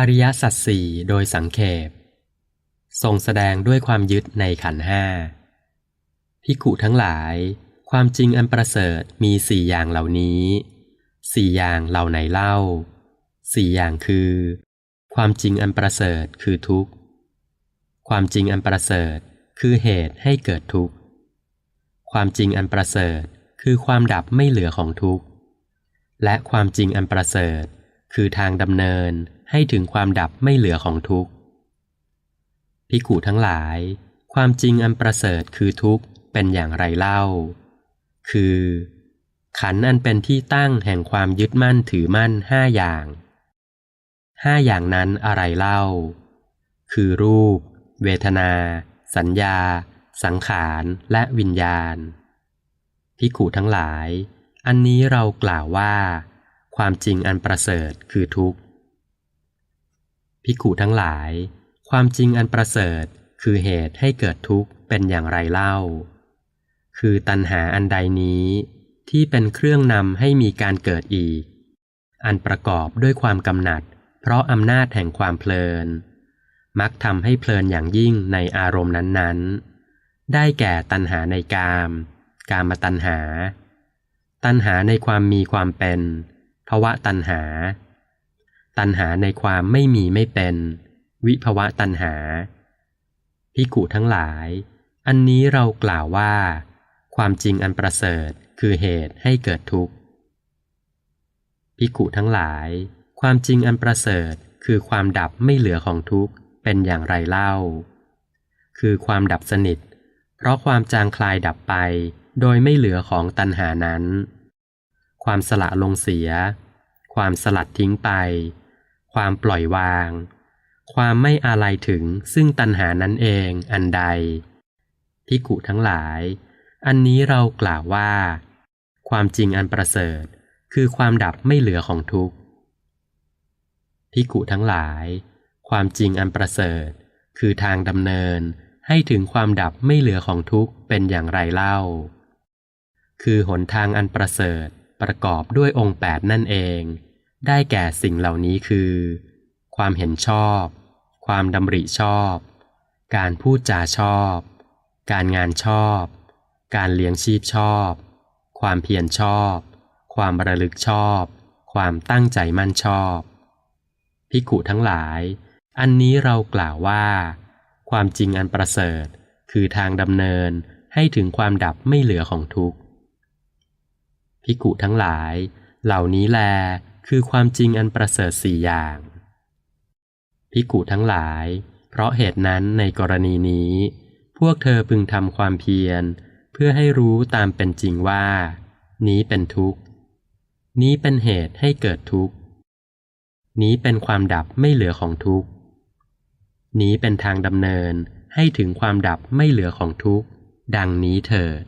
อริยสัจสี่โดยสังเขปทรงแสดงด้วยความยึดในขันห้าพิกุทั้งหลาย ความจริงอันประเสริฐมีสี่อย่างเหล่านี้สี่อย่างเหล่าไหนเล่าสี่อย่างคือ ความจริงอันประเสริฐคือทุกข์ ความจริงอันประเสริฐคือเหตุให้เกิดทุกข์ ความจริงอันประเสริฐคือความดับไม่เหลือของทุกข์ และความจริงอันประเสริฐคือทางดำเนิน ให้ถึงความดับไม่เหลือของทุกข์พิกุทั้งหลาย ความจริงอันประเสริฐคือทุกข์เป็นอย่างไรเล่า คือ ขันอันเป็นที่ตั้งแห่งความยึดมั่นถือมั่นห้าอย่างห้าอย่างนั้นอะไรเล่า คือรูป เวทนา สัญญา สังขารและวิญญาณพิกุทั้งหลาย อันนี้เรากล่าวว่า ความจริงอันประเสริฐคือทุกข์ พิกุทั้งหลาย ความจริงอันประเสริฐคือเหตุให้เกิดทุกข์เป็นอย่างไรเล่า คือตัณหาอันใดนี้ ที่เป็นเครื่องนำให้มีการเกิดอีก อันประกอบด้วยความกำหนัด เพราะอำนาจแห่งความเพลิน มักทำให้เพลินอย่างยิ่งในอารมณ์นั้นๆ ได้แก่ตัณหาในกาม กามตัณหา ตัณหาในความมีความเป็นภวะตัณหา ตัณหาในความไม่มีไม่เป็น วิภวะตัณหาพิกุทั้งหลาย อันนี้เรากล่าวว่า ความจริงอันประเสริฐคือเหตุให้เกิดทุกข์พิกุทั้งหลาย ความจริงอันประเสริฐคือความดับไม่เหลือของทุกข์เป็นอย่างไรเล่า คือความดับสนิท เพราะความจางคลายดับไป โดยไม่เหลือของตัณหานั้น ความสละลงเสีย ความสลัดทิ้งไป ความปล่อยวาง ความไม่อาลัยถึงซึ่งตัณหานั้นเองอันใดพิกุทั้งหลาย อันนี้เรากล่าวว่า ความจริงอันประเสริฐ คือความดับไม่เหลือของทุกข์พิกุทั้งหลาย ความจริงอันประเสริฐ คือทางดำเนินให้ถึงความดับไม่เหลือของทุกข์เป็นอย่างไรเล่า คือหนทางอันประเสริฐประกอบด้วยองค์แปดนั่นเอง ได้แก่สิ่งเหล่านี้คือ ความเห็นชอบ ความดำริชอบ การพูดจาชอบ การงานชอบ การเลี้ยงชีพชอบ ความเพียรชอบ ความระลึกชอบ ความตั้งใจมั่นชอบ พิกุทั้งหลาย อันนี้เรากล่าวว่า ความจริงอันประเสริฐ คือทางดำเนินให้ถึงความดับไม่เหลือของทุกข์พิกุทั้งหลาย เหล่านี้แล คือความจริงอันประเสริฐสี่อย่าง พิกุทั้งหลาย เพราะเหตุนั้นในกรณีนี้ พวกเธอพึงทำความเพียร เพื่อให้รู้ตามเป็นจริงว่า นี้เป็นทุกข์ นี้เป็นเหตุให้เกิดทุกข์ นี้เป็นความดับไม่เหลือของทุกข์ นี้เป็นทางดำเนินให้ถึงความดับไม่เหลือของทุกข์ ดังนี้เถิด